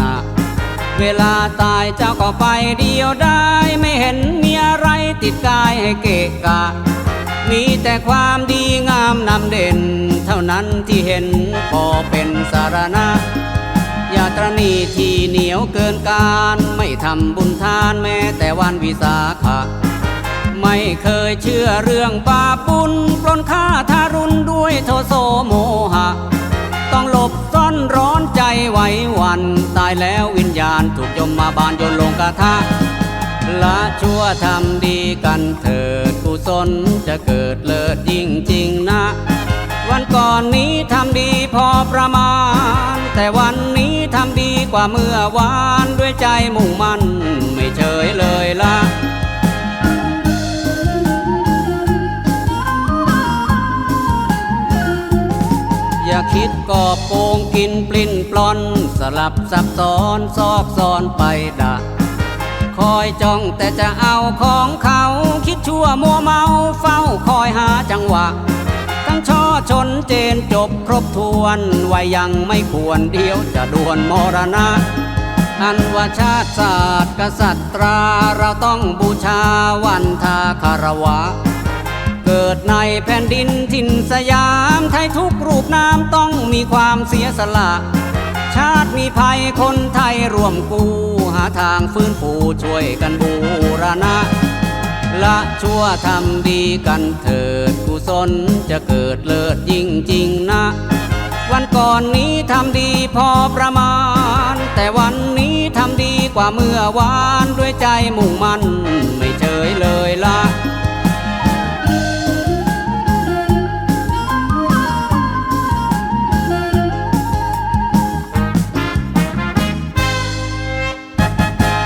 นะเวลาตายเจ้าก็ไปเดียวได้ไม่เห็นมีอะไรติดกายให้เกะกะ มีแต่ความดีงามนำเด่น เท่านั้นที่เห็นพอเป็นสารณะอย่าตรณีที่เหนียวเกินการไม่ทำบุญทานแม้แต่วันวิสาขะไม่เคยเชื่อเรื่องบาปุญปล้นฆ่าทารุณด้วยโทโสโมหะ แล้ววิญญาณถูกยมมาบานโยนลงกระทะละชั่วทำดีกันเถิดกุศลจะเกิดเลิศยิ่งจริงนะ วันก่อนนี้ทำดีพอประมาณ แต่วันนี้ทำดีกว่าเมื่อวานด้วยใจมุ่งมั่นไม่เฉยเลยละอย่าคิดกอบโกงกินปลิ้นปลอน ลับซับซ้อนซอกซ้อนไปดะคอยจ้องแต่จะเอาของเขา คิดชั่วมัวเมาเฝ้าคอยหาจังหวะ ทั้งช่อชนเจนจบครบถ้วนว่ายังไม่ควรเดียวจะด่วนมรณะ อันว่าชาติศาสตร์กษัตราเราต้องบูชาวันทาคารวะ เกิดในแผ่นดินถิ่นสยาม ไทยทุกรูปนามต้องมีความเสียสละ ชาติมีภัยคนไทยร่วมกู้หาทางฟื้นฟูช่วยกันบูรณะ ละชั่วทำดีกันเถิดกุศลจะเกิดเลิศยิ่งจริงนะ วันก่อนนี้ทำดีพอประมาณ แต่วันนี้ทำดีกว่าเมื่อวานด้วยใจมุ่งมั่นไม่เฉยเลยละ